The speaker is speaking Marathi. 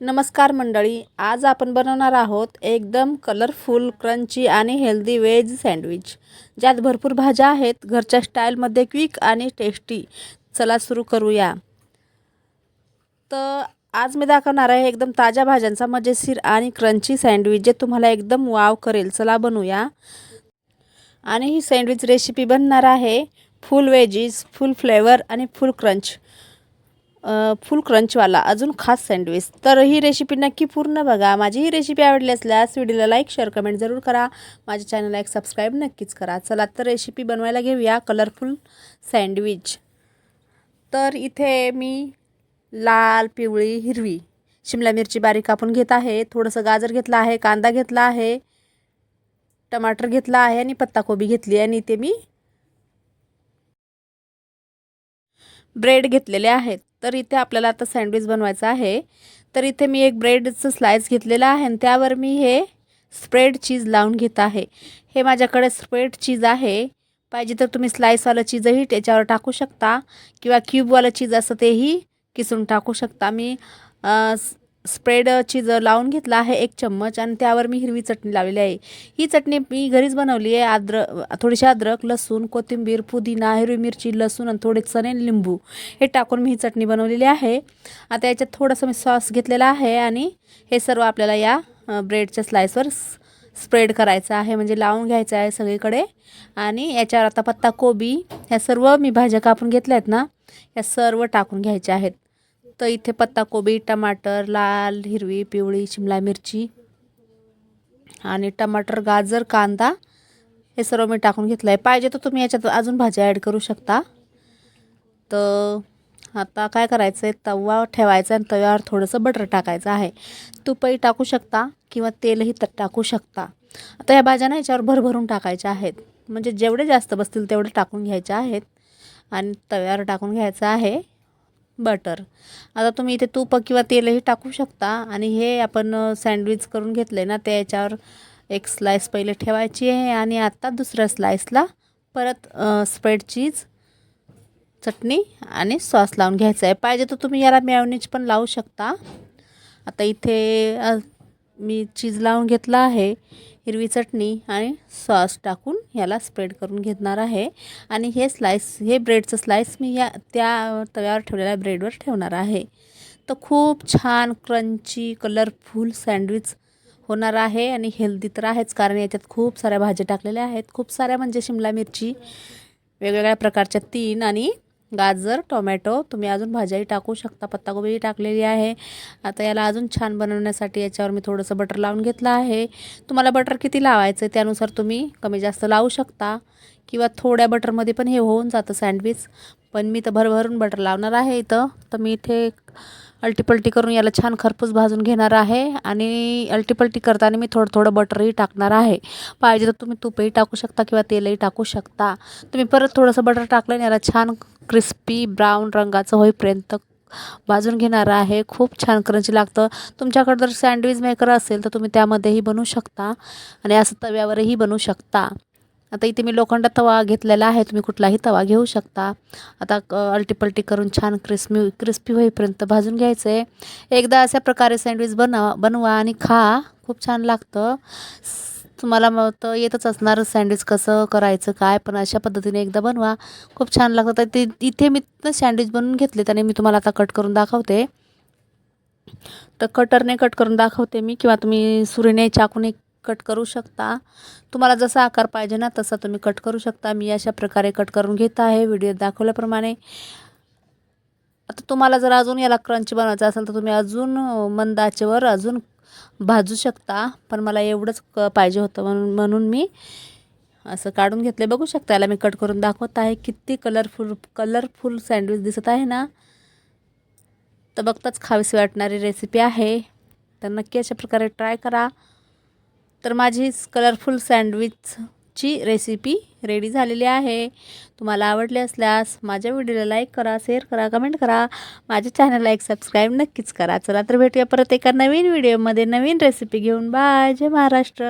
नमस्कार मंडळी आज आपण बनवणार आहोत एकदम कलरफुल क्रंची आणि हेल्दी वेज सँडविच ज्यात भरपूर भाज्या आहेत घरच्या स्टाईलमध्ये क्विक आणि टेस्टी चला सुरू करूया. तर आज मी दाखवणार आहे एकदम ताज्या भाज्यांचा मजेशीर आणि क्रंची सँडविच जे तुम्हाला एकदम वाव करेल. चला बनवूया. आणि ही सँडविच रेसिपी बनणार आहे फुल वेजीस फुल फ्लेवर आणि फुल क्रंच फुल क्रंचवाला अजून खास सँडविच. तर ही रेसिपी नक्की पूर्ण बघा. माझी ही रेसिपी आवडली असल्यास व्हिडिओला लाईक शेअर कमेंट जरूर करा. माझ्या चॅनलला एक सबस्क्राईब नक्कीच करा. चला तर रेसिपी बनवायला घेऊया. कलरफुल सँडविच तर इथे मी लाल पिवळी हिरवी शिमला मिरची बारीक कापून घेत आहे. थोडंसं गाजर घेतलं आहे कांदा घेतला आहे टमाटर घेतला आहे आणि पत्ताकोबी घेतली आणि इथे मी ब्रेड घेतलेले आहेत. तर इथे आपल्याला आता सँडविच बनवायचं आहे. तर इथे मी एक ब्रेडचं स्लाइस घेतलेलं आहे आणि त्यावर मी हे स्प्रेड चीज लावून घेत आहे. हे माझ्याकडे स्प्रेड चीज आहे. पाहिजे तर तुम्ही स्लाईसवालं चीजही त्याच्यावर टाकू शकता किंवा क्यूबवालं चीज असं तेही किसून टाकू शकता. मी स्प्रेड चीज लावून घेतला आहे एक चम्मच आणि त्यावर मी हिरवी चटणी लावलेली आहे. ही चटणी मी घरीच बनवली आहे. अद्रक थोडीशी अद्रक लसूण कोथिंबीर पुदिना हिरवी मिरची लसूण आणि थोडे चणे लिंबू हे टाकून मी ही चटणी बनवलेली आहे. आता याच्यात थोडंसं मी सॉस घेतलेला आहे आणि हे सर्व आपल्याला या ब्रेडच्या स्लाइसवर स्प्रेड करायचं आहे. म्हणजे लावून घ्यायचं आहे सगळीकडे. आणि याच्यावर आता पत्ता कोबी ह्या सर्व मी भाज्या कापून घेतल्या आहेत ना या सर्व टाकून घ्यायच्या आहेत. तर इथे पत्ताकोबी टमाटर लाल हिरवी पिवळी शिमला मिरची आणि टमाटर गाजर कांदा हे सर्व मी टाकून घेतलं आहे पाहिजे तर तुम्ही याच्यात अजून भाज्या ॲड करू शकता. तर आता काय करायचं आहे तवा ठेवायचा आणि तव्यावर थोडंसं बटर टाकायचं आहे. तुपही टाकू शकता किंवा तेलही तर टाकू शकता. आता या भाज्या ना याच्यावर भरभरून टाकायच्या आहेत. म्हणजे जेवढे जास्त बसतील तेवढे टाकून घ्यायच्या आहेत. आणि तव्यावर टाकून घ्यायचं आहे. बटर. आता तुम्ही इथे तूप किंवा तेलही टाकू शकता आणि हे आपण सँडविच करून घेतले ना ते याच्यावर एक स्लाईस पहिले ठेवायची आहे आणि आत्ता दुसऱ्या स्लाईसला परत स्प्रेड चीज चटणी आणि सॉस लावून घ्यायचं आहे. पाहिजे तर तुम्ही याला मॅवनीज पण लावू शकता. आता इथे मी चीज लावून घेतला आहे हिरवी चटणी आणि सॉस टाकून ह्याला स्प्रेड करून घेणार आहे. आणि हे स्लाईस हे ब्रेडचं स्लाईस मी या त्या तव्यावर ठेवलेल्या ब्रेडवर ठेवणार आहे. तर खूप छान क्रंची कलरफुल सँडविच होणार आहे आणि हेल्दी तर आहेच कारण याच्यात खूप साऱ्या भाज्या टाकलेल्या आहेत. खूप साऱ्या म्हणजे शिमला मिरची वेगवेगळ्या प्रकारच्या तीन आणि गाजर टोमॅटो तुम्ही अजून भाज्याही टाकू शकता. पत्ताकोबीही टाकलेली आहे. आता याला अजून छान बनवण्यासाठी याच्यावर मी थोडंसं बटर लावून घेतलं आहे. तुम्हाला बटर किती लावायचं आहे त्यानुसार तुम्ही कमी जास्त लावू शकता. किंवा थोड्या बटरमध्ये पण हे होऊन जातं सँडविच पण मी तर भरभरून बटर लावणार आहे इथं. तर मी इथे अल्टीपल्टी करून याला छान खरपूस भाजून घेणार आहे. आणि अल्टीपल्टी करताना मी थोडं थोडं बटरही टाकणार आहे. पाहिजे तर तुम्ही तुपही टाकू शकता किंवा तेलही टाकू शकता. तुम्ही परत थोडंसं बटर टाकलं याला छान क्रिस्पी ब्राऊन रंगाचं होईपर्यंत भाजून घेणार आहे. खूप छान क्रंची लागतं. तुमच्याकडं जर सँडविच मेकर असेल तर तुम्ही त्यामध्येही बनवू शकता आणि असं तव्यावरही बनवू शकता. आता इथे मी लोखंड तवा घेतलेला आहे. तुम्ही कुठलाही तवा घेऊ शकता. आता अल्टीपल्टी करून छान क्रिस्पी क्रिस्पी होईपर्यंत भाजून घ्यायचं. आहे एकदा अशा प्रकारे सँडविच बनवा बनवा आणि खा. खूप छान लागतं. तुम्हाला मग तर येतच असणार सँडविच कसं करायचं काय पण अशा पद्धतीने एकदा बनवा. खूप छान लागतं. तर ते इथे मी सँडविच बनवून घेतले त्याने मी तुम्हाला आता कट करून दाखवते. तर कटरने कट करून दाखवते मी किंवा तुम्ही सुरीने चाकूने कट करू शकता. तुम्हाला जसा आकार पाहिजे ना तसा तुम्ही कट करू शकता. मी अशा प्रकारे कट करून घेत आहे व्हिडिओ दाखवल्याप्रमाणे. आता तुम्हाला जर अजून याला क्रंच बनवायचं असेल तर तुम्ही अजून मंदाचेवर अजून भाजू शकता पण मला एवढंच क पाहिजे होतं म्हणून म्हणून मी असं काढून घेतले बघू शकता याला मी कट करून दाखवत आहे. किती कलरफुल कलरफुल सँडविच दिसत आहे ना. तर बघताच खावीशी वाटणारी रेसिपी आहे. तर नक्की अशा प्रकारे ट्राय करा. तर माझी कलरफुल सँडविच ची रेसिपी रेडी झालेली आहे. तुम्हाला आवडली असल्यास माझ्या व्हिडिओला लाईक करा शेअर करा कमेंट करा. माझ्या चॅनलला एक सबस्क्राईब नक्कीच करा. चला तर भेटूया परत एका नवीन व्हिडिओमध्ये नवीन रेसिपी घेऊन. बाय जय महाराष्ट्र.